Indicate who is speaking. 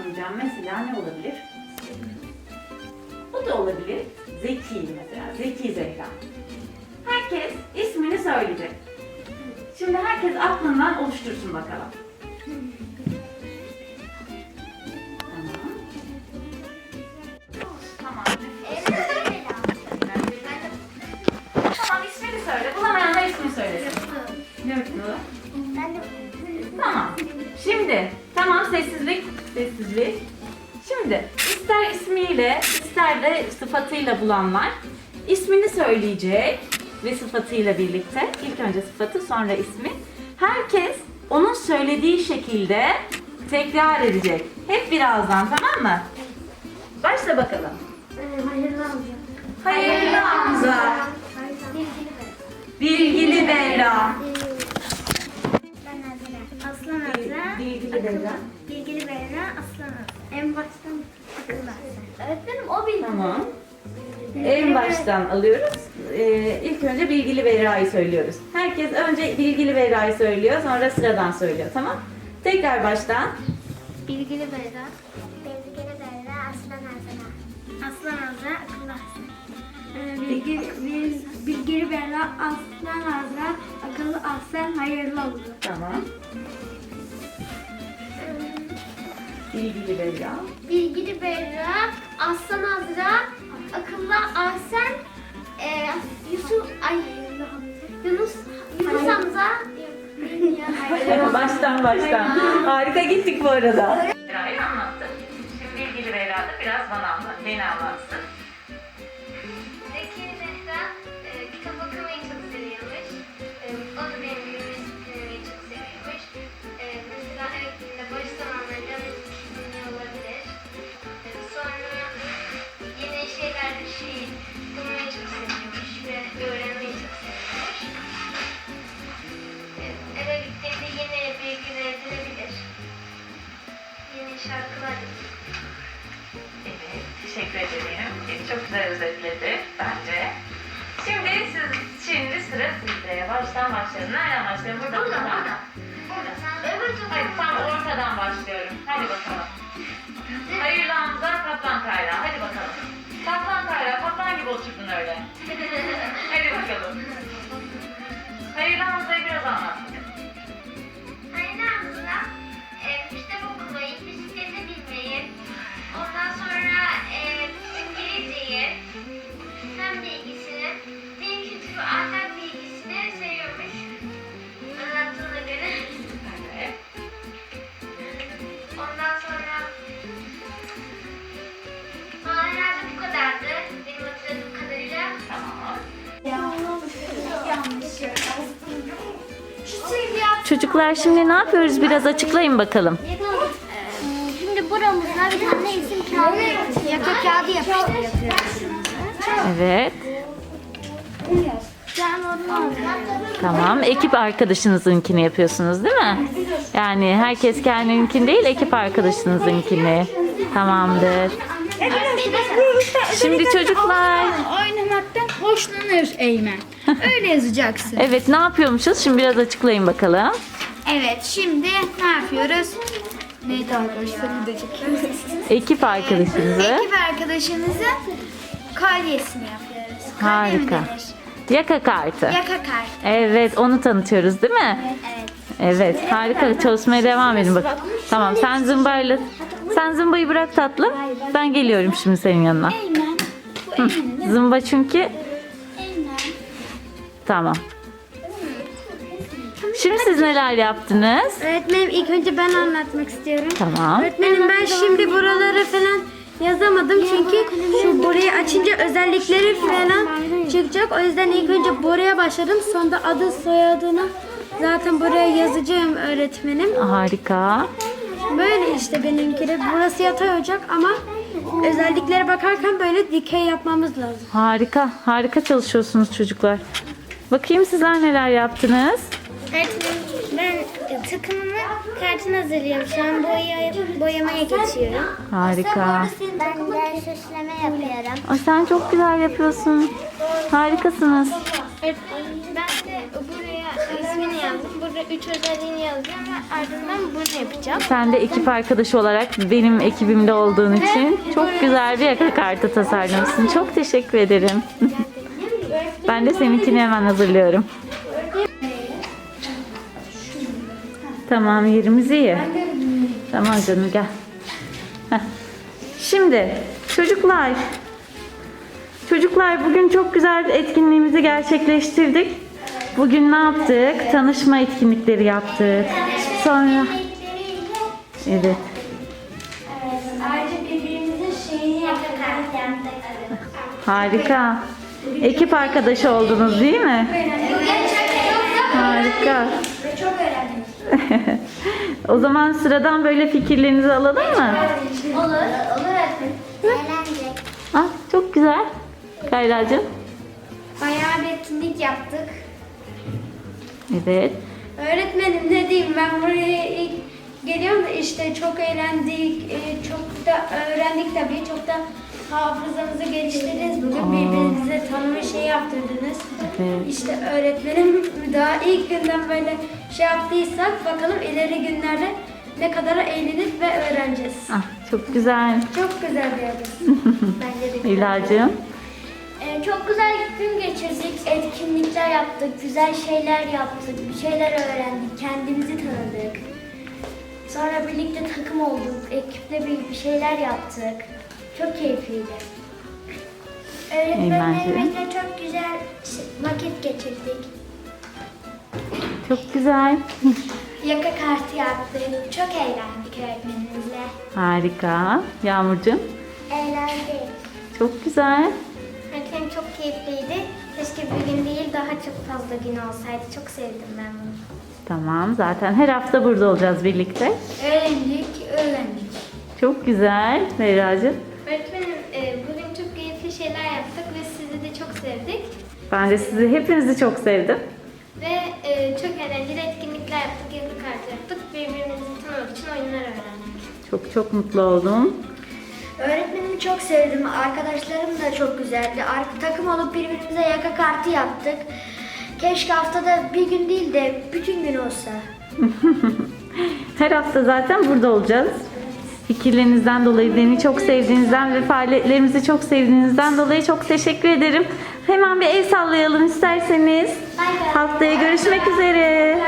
Speaker 1: yapmayacağım. Mesela ne olabilir? Bu da olabilir. Zeki mesela. Zeki Zehra. Herkes ismini söyleyecek. Şimdi herkes aklından oluştursun bakalım. Sessizlik. Şimdi ister ismiyle ister de sıfatıyla bulanlar ismini söyleyecek ve sıfatıyla birlikte ilk önce sıfatı sonra ismi. Herkes onun söylediği şekilde tekrar edecek. Hep birazdan tamam mı? Başla bakalım.
Speaker 2: Hayırlı olsun.
Speaker 1: Hayırlı Hamza. Bilgili Berra.
Speaker 2: Ben Azra. Aslan Azra.
Speaker 1: Bilgili Berra.
Speaker 2: Bilgili Berra, Aslan Azra. En baştan akıl versen. Öğretmenim o bilgi.
Speaker 1: Tamam. En baştan alıyoruz. Ee, ilk önce bilgili Berra'yı söylüyoruz. Herkes önce bilgili Berra'yı söylüyor, sonra sıradan söylüyor. Tamam? Tekrar baştan.
Speaker 2: Bilgili Berra. Bilgili Berra, Aslan Azra. Aslan Azra, akıl versen. Bilgili, bil, bilgili Berra, Aslan Azra, akıllı Aslan hayırlı oldu.
Speaker 1: Tamam. Bilgili Berra.
Speaker 2: Bilgili Berra, Aslan Azra, akıllı Ahsen, e, Yusuf, ay Yunus, Yunus Hamza.
Speaker 1: baştan baştan. Harika gittik bu arada.
Speaker 3: Eve gittiğinde yeni bilgiler edinebilir. Yeni şarkılar.
Speaker 1: Evet, teşekkür ederim. Çok güzel özetledi bence. Şimdi siz, şimdi sıra sizde. Baştan başlayalım. Nereden başlayalım? Burada mı? Burada.
Speaker 3: Öbür
Speaker 1: Hayır, tam ortadan başlıyorum. Hadi bakalım. Hayırlı Hamza, Kaplan Kayra. Hadi bakalım. Kaplan Kayra, kaplan gibi oturdun öyle. Hadi bakalım. Hayırlı Hamza'yı
Speaker 4: Çocuklar şimdi ne yapıyoruz biraz açıklayın bakalım.
Speaker 2: Şimdi buramızda bir tane isim kağıdı, yaka kağıdı yapıştırıyoruz.
Speaker 4: Evet. Tamam. Ekip arkadaşınızınkini yapıyorsunuz değil mi? Yani herkes kendininkini değil ekip arkadaşınızınkini. Tamamdır. Şimdi çocuklar.
Speaker 5: Hoşlanır Eymen. Öyle yazacaksın.
Speaker 4: Evet ne yapıyormuşuz? Şimdi biraz açıklayın bakalım.
Speaker 5: Evet şimdi ne yapıyoruz? Neydi arkadaşlar.
Speaker 4: Ekip arkadaşınızı.
Speaker 5: Ekip arkadaşımızın kolyesini yapıyoruz. Kolye mi
Speaker 4: Harika.
Speaker 5: denir?
Speaker 4: Yaka kartı.
Speaker 5: Yaka kart.
Speaker 4: Evet onu tanıtıyoruz değil mi?
Speaker 5: Evet.
Speaker 4: Evet harika çalışmaya devam edin bak. Tamam sen zımbayla sen zımbayı bırak tatlım. Ben geliyorum şimdi senin yanına.
Speaker 5: Eymen. Bu Eymen'in
Speaker 4: Zımba çünkü. Tamam. Şimdi siz neler yaptınız?
Speaker 2: Öğretmenim ilk önce ben anlatmak istiyorum.
Speaker 4: Tamam.
Speaker 2: Öğretmenim ben şimdi buraları falan yazamadım çünkü şu burayı açınca özellikleri falan çıkacak. O yüzden ilk önce buraya başladım. Sonra adı soyadını zaten buraya yazacağım öğretmenim.
Speaker 4: Harika.
Speaker 2: Böyle işte benimki de. Burası yatay ocak ama özelliklere bakarken böyle dikey yapmamız lazım.
Speaker 4: Harika. Harika çalışıyorsunuz çocuklar. Bakayım sizler neler yaptınız?
Speaker 2: Öğretmenim ben takımımın kartını hazırlıyorum. Şu an boya, boyamaya geçiyorum.
Speaker 4: Harika.
Speaker 2: Ben de süsleme yapıyorum.
Speaker 4: Ay sen çok güzel yapıyorsun. Harikasınız.
Speaker 3: Evet, ben de buraya ismini yazdım. Burada üç özelliğini yazacağım ve ardından bunu yapacağım.
Speaker 4: Sen de ekip arkadaşı olarak benim ekibimde olduğun için çok güzel bir yaka kartı tasarlamışsın. Çok teşekkür ederim. ben de seninkini hemen hazırlıyorum. Tamam yerimiz iyi. Tamam canım gel. Heh. Şimdi çocuklar Çocuklar bugün çok güzel etkinliğimizi gerçekleştirdik. Bugün ne yaptık? Tanışma etkinlikleri yaptık. Sonra evet. Harika. Ekip arkadaşı oldunuz değil mi? Harika.
Speaker 3: Ve çok öğrendim.
Speaker 4: o zaman sıradan böyle fikirlerinizi alalım mı?
Speaker 3: Olur. Olur öğretmenim. Eğlenecek.
Speaker 4: Ah, çok güzel. Kayracığım.
Speaker 5: Bayağı bir etkinlik yaptık.
Speaker 4: Evet.
Speaker 2: Öğretmenim ne diyeyim ben buraya ilk geliyorum da işte çok eğlendik, e, çok da öğrendik tabii. Çok da hafızamızı geliştirdiniz bugün. Birbirinize tanıma şey yaptırdınız.
Speaker 4: Evet.
Speaker 2: İşte öğretmenim daha ilk günden böyle şey yaptıysak bakalım ileri günlerde ne kadar eğlenip ve öğreneceğiz.
Speaker 4: Ah, çok güzel.
Speaker 2: Çok güzel bir yerde.
Speaker 3: Bence de.
Speaker 4: İlacığım.
Speaker 3: Ee, çok güzel gün geçirdik. Etkinlikler yaptık. Güzel şeyler yaptık. Bir şeyler öğrendik. Kendimizi tanıdık. Sonra birlikte takım olduk. Ekiple bir, bir şeyler yaptık. Çok keyifliydi.
Speaker 4: Öğretmenlerimizle
Speaker 3: çok güzel vakit geçirdik.
Speaker 4: Çok güzel.
Speaker 3: Yaka kartı yaptık. Çok eğlendik öğretmenimizle.
Speaker 4: Harika. Yağmurcuğum.
Speaker 3: Eğlendik.
Speaker 4: Çok güzel.
Speaker 3: Öğretmenim çok keyifliydi. Keşke bir gün değil daha çok fazla gün olsaydı. Çok sevdim ben bunu.
Speaker 4: Tamam. Zaten her hafta burada olacağız birlikte.
Speaker 5: Öğrendik, öğrendik.
Speaker 4: Çok güzel. Meyracığım.
Speaker 3: Öğretmenim e, bugün çok keyifli şeyler yaptık ve sizi de çok sevdik.
Speaker 4: Ben de sizi hepinizi çok sevdim.
Speaker 3: Ve e, çok eğlenceli etkinlikler yaptık, yazı kartı yaptık. Birbirimizi tanımak için oyunlar öğrendik.
Speaker 4: Çok çok mutlu oldum.
Speaker 5: Öğretmenimi çok sevdim. Arkadaşlarım da çok güzeldi. Ar- takım olup birbirimize yaka kartı yaptık. Keşke haftada bir gün değil de bütün gün olsa.
Speaker 4: Her hafta zaten burada olacağız. Fikirlerinizden dolayı, beni çok sevdiğinizden ve faaliyetlerimizi çok sevdiğinizden dolayı çok teşekkür ederim. Hemen bir el sallayalım isterseniz. Haftaya görüşmek üzere.